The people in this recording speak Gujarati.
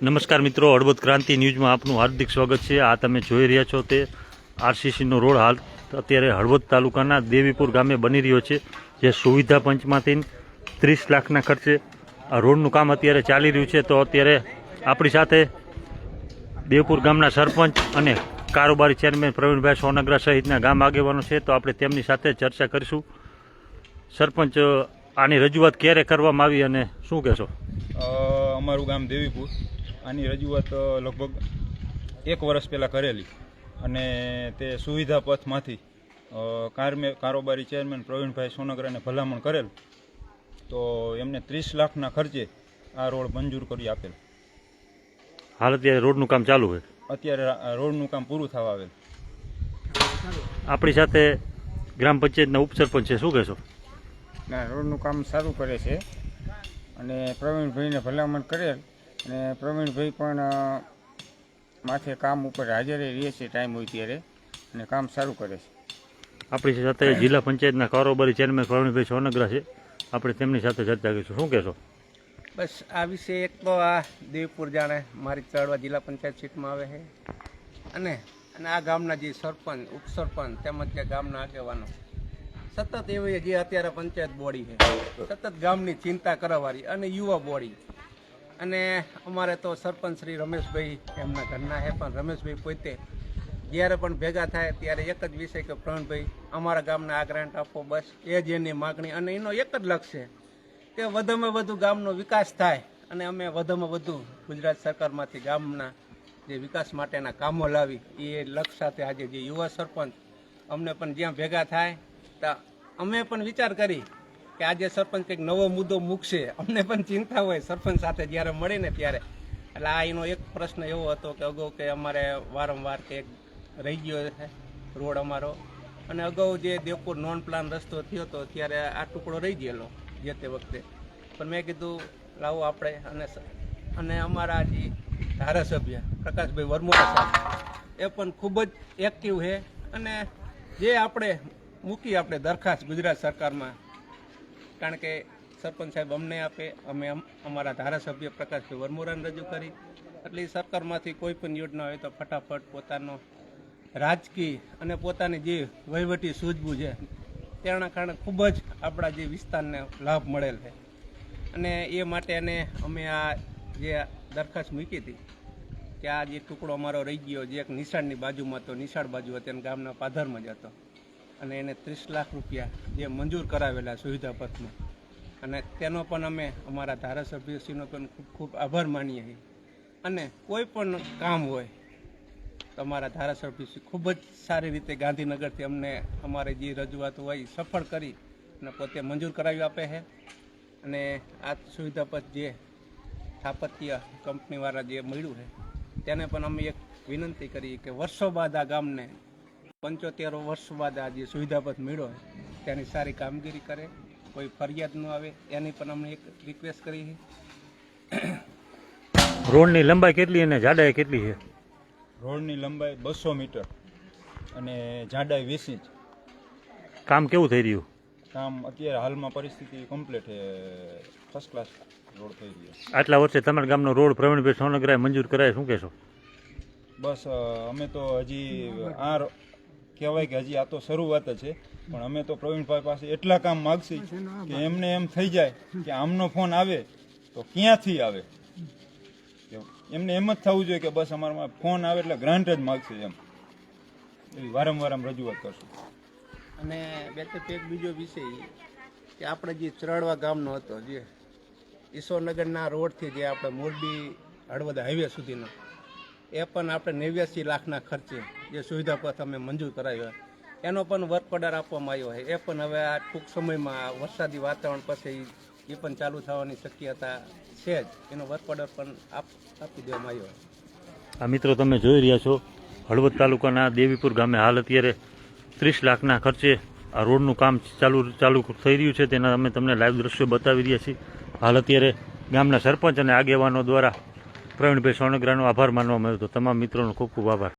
નમસ્કાર મિત્રો હળવદ ક્રાંતિ ન્યૂઝમાં આપનું હાર્દિક સ્વાગત છે. આ તમે જોઈ રહ્યા છો તે આરસીસીનો રોડ હાલ અત્યારે હળવદ તાલુકાના દેવીપુર ગામે બની રહ્યો છે, જે સુવિધા પંચમાંથી ત્રીસ લાખના ખર્ચે આ રોડનું કામ અત્યારે ચાલી રહ્યું છે. તો અત્યારે આપણી સાથે દેવપુર ગામના સરપંચ અને કારોબારી ચેરમેન પ્રવીણભાઈ સોનગરા સહિતના ગામ આગેવાનો છે. તો આપણે તેમની સાથે ચર્ચા કરીશું. સરપંચ, આની રજૂઆત ક્યારે કરવામાં આવી અને શું કહેશો? અમારું ગામ દેવીપુર. આની રજૂઆત લગભગ એક વર્ષ પહેલાં કરેલી. અને તે સુવિધા પથમાંથી કારમે કારોબારી ચેરમેન પ્રવીણભાઈ સોનગરાને ભલામણ કરેલ તો એમને ત્રીસ લાખના ખર્ચે આ રોડ મંજૂર કરી આપેલ. હાલ અત્યારે રોડનું કામ ચાલુ છે? અત્યારે આ રોડનું કામ પૂરું થવા આવેલ. આપણી સાથે ગ્રામ પંચાયતના ઉપસરપંચ છે શું કહેશો? ના રોડનું કામ સારું કરે છે. અને પ્રવીણભાઈને ભલામણ કરેલ અને પ્રવીણભાઈ પણ માથે કામ ઉપર હાજર રહે છે ટાઈમ હોય ત્યારે અને કામ સારું કરે છે. આપણી સાથે જિલ્લા પંચાયતના કારોબારી ચેરમેન પ્રવીણભાઈ સોનગરા છે. આપણે તેમની સાથે ચર્ચા કરીશું. શું કહેશો? બસ આ વિશે એક તો આ દેવપુર જાણે મારી ચડવા જિલ્લા પંચાયત સીટમાં આવે છે. અને અને આ ગામના જે સરપંચ ઉપસરપંચ તેમજ જે ગામના આગેવાનો સતત એવી જે અત્યારે પંચાયત બોડી છે. સતત ગામની ચિંતા કરવાવાળી અને યુવા બોડી. અને અમારે તો સરપંચ શ્રી રમેશભાઈ એમના ઘરના છે પણ રમેશભાઈ પોતે જ્યારે પણ ભેગા થાય ત્યારે એક જ વિષય કે પ્રવીણભાઈ, અમારા ગામને આ ગ્રાન્ટ આપો, બસ, એ જ એની માગણી અને એનો એક જ લક્ષ્ય કે વધુમાં વધુ ગામનો વિકાસ થાય અને અમે વધુમાં વધુ ગુજરાત સરકારમાંથી ગામના જે વિકાસ માટેના કામો લાવી, એ લક્ષ્ય સાથે આજે જે યુવા સરપંચ અમને પણ જ્યાં ભેગા થાય ત્યાં અમે પણ વિચાર કરી કે આજે સરપંચ કંઈક નવો મુદ્દો મૂકશે. અમને પણ ચિંતા હોય સરપંચ સાથે જ્યારે મળે ને ત્યારે. એટલે આ એનો એક પ્રશ્ન એવો હતો કે અગાઉ કે અમારે વારંવાર કે રહી ગયો છે રોડ અમારો. અને અગાઉ જે દેવપુર નોન પ્લાન રસ્તો થયો હતો ત્યારે આ ટુકડો રહી ગયેલો જે તે વખતે. પણ મેં કીધું, લાવો આપણે અને અને અમારા જે ધારાસભ્ય પ્રકાશભાઈ વર્મા સાહેબ, એ પણ ખૂબ જ એક્ટિવ છે. અને જે આપણે મૂકી આપણે દરખાસ્ત ગુજરાત સરકારમાં કારણ કે સરપંચ સાહેબ અમને આપે, અમે અમારા ધારાસભ્ય પ્રકાશભાઈ વરમોરાને રજૂ કરી. એટલે સરકારમાંથી કોઈ પણ યોજના હોય તો ફટાફટ પોતાનો રાજકીય અને પોતાની જે વહીવટી સૂઝબૂઝ છે, તેના કારણે ખૂબ જ આપણા જે વિસ્તારને લાભ મળેલ છે. અને એ માટે અને અમે આ જે દરખાસ્ત મૂકી હતી, કે આ જે ટુકડો અમારો રહી ગયો, જે એક નિશાળની બાજુમાં હતો, નિશાળ બાજુ હતી અને ગામના પાધરમાં જ હતો. અને એને ત્રીસ લાખ રૂપિયા જે મંજૂર કરાવેલા સુવિધા પથમાં. અને તેનો પણ અમે અમારા ધારાસભ્યશ્રીનો પણ ખૂબ ખૂબ આભાર માનીએ છીએ. અને કોઈ પણ કામ હોય, તમારા ધારાસભ્યશ્રી ખૂબ જ સારી રીતે ગાંધીનગરથી અમને અમારી જે રજૂઆત હોય સફળ કરી અને પોતે મંજૂર કરાવી આપે છે. અને આ સુવિધા પર જે સ્થાપત્ય કંપનીવાળા જે મળ્યું છે, તેને પણ અમે એક વિનંતી કરી કે વર્ષો બાદ આ ગામને પંચોતેર વર્ષ બાદ આ જે સુવિધા મેળો તેની સારી કામગીરી કરે કોઈ ફરિયાદ ન આવે એની પણ અમને એક રિક્વેસ્ટ કરી છે. રોડની લંબાઈ કેટલી અને જાડાઈ કેટલી છે? રોડની લંબાઈ બસો મીટર અને જાડાઈ વીસ ઇંચ. કામ કેવું થઈ રહ્યું? કામ અત્યારે હાલમાં પરિસ્થિતિ કમ્પ્લીટ છે. ફર્સ્ટ ક્લાસ રોડ થઈ રહ્યો આટલા વર્ષે તમારા ગામનો રોડ પ્રવીણભાઈ સોનગરાએ મંજૂર કરાય શું કહેશો? બસ અમે તો હજી આ ર- કહેવાય કે હજી આ તો શરૂઆત છે. પણ અમે તો પ્રવીણભાઈ પાસે એટલા કામ માગશી કે એમને એમ થઈ જાય કે આમનો ફોન આવે તો ક્યાંથી આવે? એમને એમ જ થવું જોઈએ કે બસ અમારામાં ફોન આવે એટલે ગ્રાન્ટ જ માગશે એમ. એવી વારંવાર રજૂઆત કરશું. અને બે એક બીજો વિષય કે આપણે જે ચરડવા ગામનો હતો જે ઈશ્વરનગરના રોડથી જે આપણે મોરબી હળવદ હાઈવે સુધીનો, એ પણ આપણે નેવ્યાસી લાખના ખર્ચે જે સુવિધા પથ અમે મંજૂર કરાયો એનો પણ વર્ક ઓર્ડર આપવામાં આવ્યો છે. એ પણ હવે આ ટૂંક સમયમાં વરસાદી વાતાવરણ પછી એ પણ ચાલુ થવાની શક્યતા છે જ. એનો વર્ક ઓર્ડર પણ આપી દેવામાં આવ્યો આ મિત્રો તમે જોઈ રહ્યા છો, હળવદ તાલુકાના દેવીપુર ગામે હાલ અત્યારે ત્રીસ લાખના ખર્ચે આ રોડનું કામ ચાલુ ચાલુ થઈ રહ્યું છે. તેના અમે તમને લાઈવ દ્રશ્યો બતાવી રહ્યા છીએ. હાલ અત્યારે ગામના સરપંચ અને આગેવાનો દ્વારા પ્રવીણભાઈ સોનગરાનો આભાર માનવામાં આવ્યો હતો. તમામ મિત્રોનો ખૂબ ખૂબ આભાર.